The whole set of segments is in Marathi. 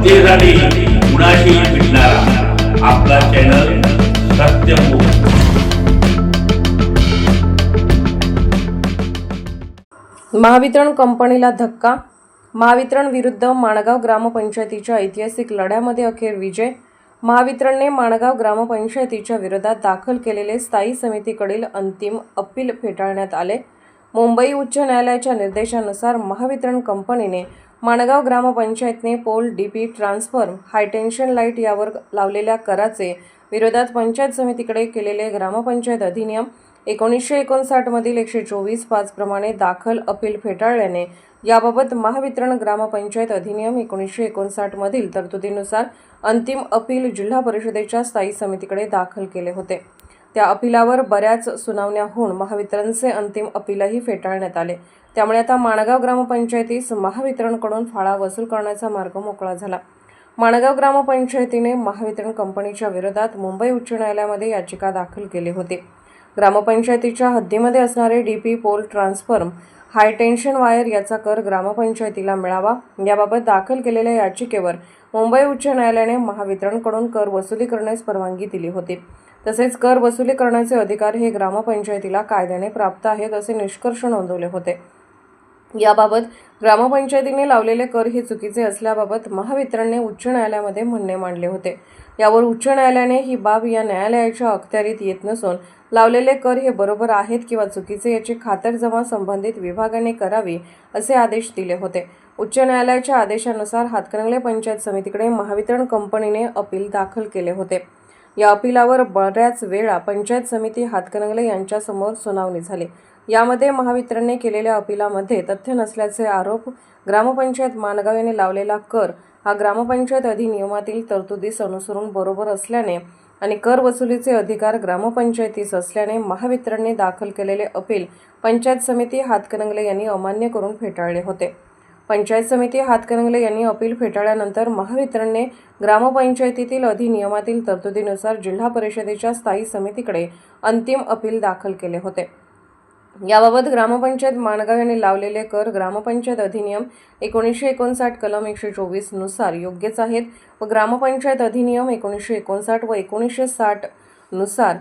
जनतेसाठी कुणाशी भेटणारा आपला चॅनल सत्यमुख महावितरण कंपनीला धक्का. महावितरण विरुद्ध माणगाव ग्रामपंचायतीच्या ऐतिहासिक लढ्यामध्ये अखेर विजय. महावितरणने माणगाव ग्रामपंचायतीच्या विरोधात दाखल केलेले स्थायी समितीकडील अंतिम अपील फेटाळण्यात आले. मुंबई उच्च न्यायालयाच्या निर्देशानुसार महावितरण कंपनीने Mangaon ग्रामपंचायतने pole DP transform high tension light यावर लावलेल्या कराचे विरोधात पंचायत समितीकडे केलेले ग्रामपंचायत अधिनियम एकोणीसशे एकोणसाठमधील एकशे चोवीस पाच प्रमाणे दाखल अपील फेटाळल्याने याबाबत महावितरण ग्रामपंचायत अधिनियम एकोणीसशे एकोणसाठमधील तरतुदीनुसार अंतिम अपील जिल्हा परिषदेच्या स्थायी समितीकडे दाखल केले होते. त्या अपिलावर बऱ्याच सुनावण्या होऊन महावितरणचे अंतिम अपीलही फेटाळण्यात आले. त्यामुळे आता माणगाव ग्रामपंचायतीस महावितरणकडून फाळा वसूल करण्याचा मार्ग मोकळा झाला. माणगाव ग्रामपंचायतीने महावितरण कंपनीच्या विरोधात मुंबई उच्च न्यायालयामध्ये याचिका दाखल केली होती. ग्रामपंचायतीच्या हद्दीमध्ये असणारे D P pole transform high tension wire याचा कर ग्रामपंचायतीला मिळावा याबाबत दाखल केलेल्या याचिकेवर मुंबई उच्च न्यायालयाने महावितरणकडून कर वसुली करण्यास परवानगी दिली होती. तसेच कर वसुली करण्याचे अधिकार हे ग्रामपंचायतीला कायद्याने प्राप्त आहेत असे निष्कर्ष नोंदवले होते. याबाबत ग्रामपंचायतीने लावलेले कर हे चुकीचे असल्याबाबत महावितरणने उच्च न्यायालयामध्ये म्हणणे मांडले होते. यावर उच्च न्यायालयाने ही बाब या न्यायालयाच्या अखत्यारीत येत नसून लावलेले कर हे बरोबर आहेत किंवा चुकीचे याची खातरजमा संबंधित विभागाने करावी असे आदेश दिले होते. उच्च न्यायालयाच्या आदेशानुसार हातकणंगले पंचायत समितीकडे महावितरण कंपनीने अपील दाखल केले होते. या अपिलावर बऱ्याच वेळा पंचायत समिती हातकणंगले यांच्यासमोर सुनावणी झाली. यामध्ये महावितरणने केलेल्या अपिलामध्ये तथ्य नसल्याचे आरोप ग्रामपंचायत मानगाव यांनी लावलेला कर हा ग्रामपंचायत अधिनियमातील तरतुदीस अनुसरून बरोबर असल्याने आणि कर वसुलीचे अधिकार ग्रामपंचायतीस असल्याने महावितरणने दाखल केलेले अपील पंचायत समिती हातकणंगले यांनी अमान्य करून फेटाळले होते. पंचायत समिती हातकणंगले यांनी अपील फेटाळल्यानंतर महावितरणने ग्रामपंचायतीतील अधिनियमातील तरतुदीनुसार जिल्हा परिषदेच्या स्थायी समितीकडे अंतिम अपील दाखल केले होते. याबाबत ग्रामपंचायत माणगाव यांनी लावलेले कर ग्रामपंचायत अधिनियम एकोणीसशे एकोणसाठ कलम एकशे चोवीसनुसार योग्यच आहेत व ग्रामपंचायत अधिनियम एकोणीसशे एकोणसाठ व एकोणीसशे साठनुसार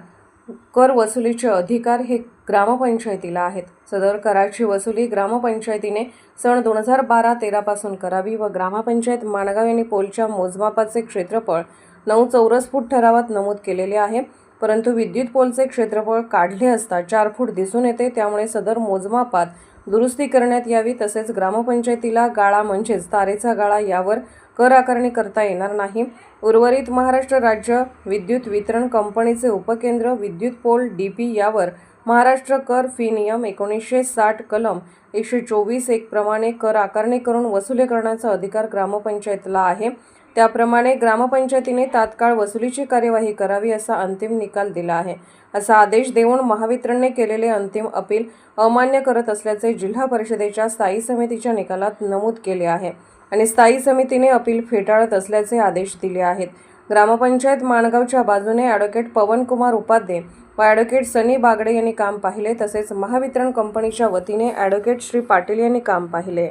कर वसुलीचे अधिकार हे ग्रामपंचायतीला आहेत. सदर कराची वसुली ग्रामपंचायतीने सन दोन हजार बारा तेरापासून करावी व ग्रामपंचायत माणगाव यांनी पोलच्या मोजमापाचे क्षेत्रफळ नऊ चौरस फूट ठरावात नमूद केलेले आहे. परंतु विद्युत पोलचे क्षेत्रफळ काढले असता चार फूट दिसून येते. त्यामुळे सदर मोजमापात दुरुस्ती करण्यात यावी तसेच ग्रामपंचायतीला गाळा म्हणजेच तारेचा गाळा यावर कर आकारणी करता येणार नाही. उर्वरित महाराष्ट्र राज्य विद्युत वितरण कंपनीचे उपकेंद्र विद्युत पोल डी पी यावर महाराष्ट्र कर फी नियम एकोणीसशे साठ कलम एकशे चोवीस एक प्रमाणे कर आकारणी करून वसुली करण्याचा अधिकार ग्रामपंचायतला आहे. त्याप्रमाणे ग्रामपंचायतीने तात्काळ वसुलीची कार्यवाही करावी असा अंतिम निकाल दिला आहे. असा आदेश देऊन महावितरणने केलेले अंतिम अपील अमान्य करत असल्याचे जिल्हा परिषदेच्या स्थायी समितीच्या निकालात नमूद केले आहे आणि स्थायी समितीने अपील फेटाळत असल्याचे आदेश दिले आहेत. ग्रामपंचायत माणगावच्या बाजूने ॲडव्होकेट पवनकुमार उपाध्ये व ॲडव्होकेट सनी बागडे यांनी काम पाहिले तसेच महावितरण कंपनीच्या वतीने ॲडव्होकेट श्री पाटील यांनी काम पाहिले.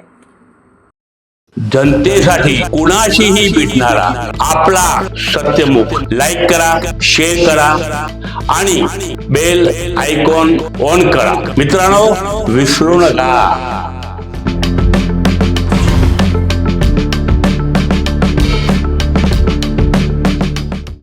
जनतेसाठी कुणाशीही भेटणारा आपला सत्यमुख लाईक करा शेअर करा आणि बेल आयकॉन ऑन करा. मित्रांनो विसरू नका.